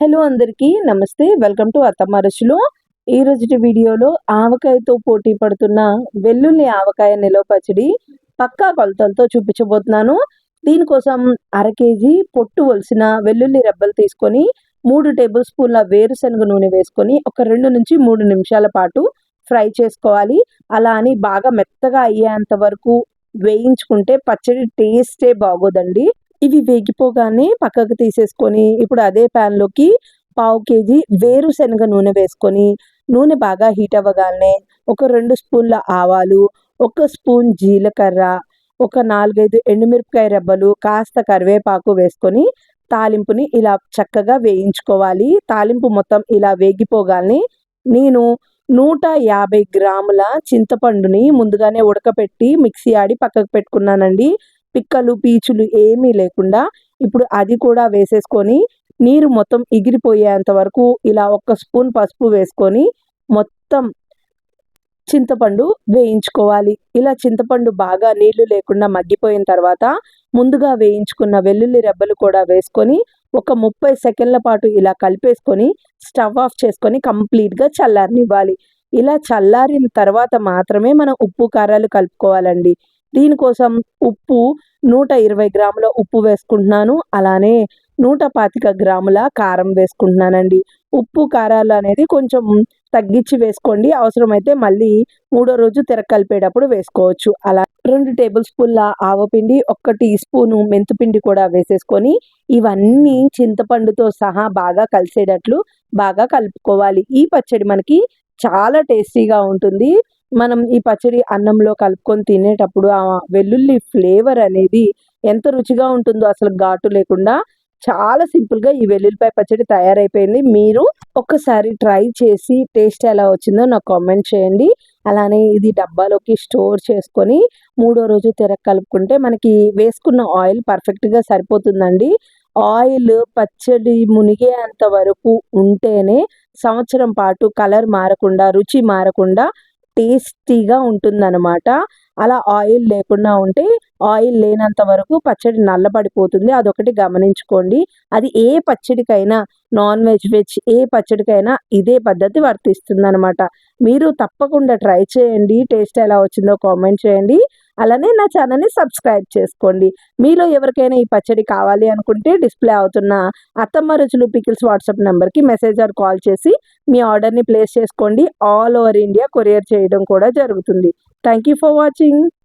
Hello అందరికీ నమస్తే welcome to అత్తమ్మ రుచులు. ఈ రోజుటి వీడియోలో ఆవకాయతో పోటీ పడుతున్న వెల్లుల్లి ఆవకాయ నిలవ పచ్చడి పక్కా కొలతలతో చూపించబోతున్నాను. దీనికోసం అర కేజీ పొట్టు వలసిన వెల్లుల్లి రెబ్బలు తీసుకొని మూడు టేబుల్ స్పూన్ల వేరుశనగ నూనె వేసుకొని ఒక రెండు నుంచి మూడు నిమిషాల పాటు ఫ్రై చేసుకోవాలి. అలా అని బాగా మెత్తగా అయ్యేంత వరకు వేయించుకుంటే పచ్చడి టేస్టే బాగోదండి. ఇవి వేగిపోగానే పక్కకు తీసేసుకొని ఇప్పుడు అదే ప్యాన్లోకి పావు కేజీ వేరుశనగ నూనె వేసుకొని నూనె బాగా హీట్ అవ్వగానే ఒక రెండు స్పూన్ల ఆవాలు ఒక స్పూన్ జీలకర్ర ఒక నాలుగైదు ఎండుమిరపకాయ రెబ్బలు కాస్త కరివేపాకు వేసుకొని తాలింపుని ఇలా చక్కగా వేయించుకోవాలి. తాలింపు మొత్తం ఇలా వేగిపోగానే నేను నూట యాభై గ్రాముల చింతపండుని ముందుగానే ఉడకపెట్టి మిక్సీ ఆడి పక్కకు పెట్టుకున్నానండి. పిక్కలు పీచులు ఏమీ లేకుండా ఇప్పుడు అది కూడా వేసేసుకొని నీరు మొత్తం ఎగిరిపోయేంత వరకు ఇలా ఒక్క స్పూన్ పసుపు వేసుకొని మొత్తం చింతపండు వేయించుకోవాలి. ఇలా చింతపండు బాగా నీళ్ళు లేకుండా మగ్గిపోయిన తర్వాత ముందుగా వేయించుకున్న వెల్లుల్లి రెబ్బలు కూడా వేసుకొని ఒక ముప్పై సెకండ్ల పాటు ఇలా కలిపేసుకొని స్టవ్ ఆఫ్ చేసుకొని కంప్లీట్గా చల్లారనివ్వాలి. ఇలా చల్లారిన తర్వాత మాత్రమే మనం ఉప్పు కారాలు కలుపుకోవాలండి. దీనికోసం ఉప్పు నూట ఇరవై గ్రాముల ఉప్పు వేసుకుంటున్నాను. అలానే నూట పాతిక గ్రాముల కారం వేసుకుంటున్నానండి. ఉప్పు కారాలు అనేది కొంచెం తగ్గించి వేసుకోండి. అవసరమైతే మళ్ళీ మూడో రోజు తిరగలిపేటప్పుడు వేసుకోవచ్చు. అలా రెండు టేబుల్ స్పూన్ల ఆవపిండి ఒక్క టీ స్పూను మెంతుపిండి కూడా వేసేసుకొని ఇవన్నీ చింతపండుతో సహా బాగా కలిసేటట్లు బాగా కలుపుకోవాలి. ఈ పచ్చడి మనకి చాలా టేస్టీగా ఉంటుంది. మనం ఈ పచ్చడి అన్నంలో కలుపుకొని తినేటప్పుడు ఆ వెల్లుల్లి ఫ్లేవర్ అనేది ఎంత రుచిగా ఉంటుందో అసలు ఘాటు లేకుండా చాలా సింపుల్గా ఈ వెల్లుల్లిపాయ పచ్చడి తయారైపోయింది. మీరు ఒక్కసారి ట్రై చేసి టేస్ట్ ఎలా వచ్చిందో నాకు కామెంట్ చేయండి. అలానే ఇది డబ్బాలోకి స్టోర్ చేసుకొని మూడో రోజు తెర కలుపుకుంటే మనకి వేసుకున్న ఆయిల్ పర్ఫెక్ట్గా సరిపోతుందండి. ఆయిల్ పచ్చడి మునిగేంత వరకు ఉంటేనే సంవత్సరం పాటు కలర్ మారకుండా రుచి మారకుండా టేస్టీగా ఉంటుందన్నమాట. అలా ఆయిల్ లేకుండా ఉంటే ఆయిల్ లేనంత వరకు పచ్చడి నల్లబడిపోతుంది. అదొకటి గమనించుకోండి. అది ఏ పచ్చడికైనా నాన్ వెజ్ వెజ్ ఏ పచ్చడికైనా ఇదే పద్ధతి వర్తిస్తుంది అనమాట మీరు తప్పకుండా ట్రై చేయండి. టేస్ట్ ఎలా వచ్చిందో కామెంట్ చేయండి. అలానే నా ఛానల్ని సబ్స్క్రైబ్ చేసుకోండి. మీలో ఎవరికైనా ఈ పచ్చడి కావాలి అనుకుంటే డిస్ప్లే అవుతున్న అత్తమ్మ రుచులు పికిల్స్ వాట్సాప్ నెంబర్కి మెసేజ్ ఆర్ కాల్ చేసి మీ ఆర్డర్ని ప్లేస్ చేసుకోండి. ఆల్ ఓవర్ ఇండియా కొరియర్ చేయడం కూడా జరుగుతుంది. Thank you for watching.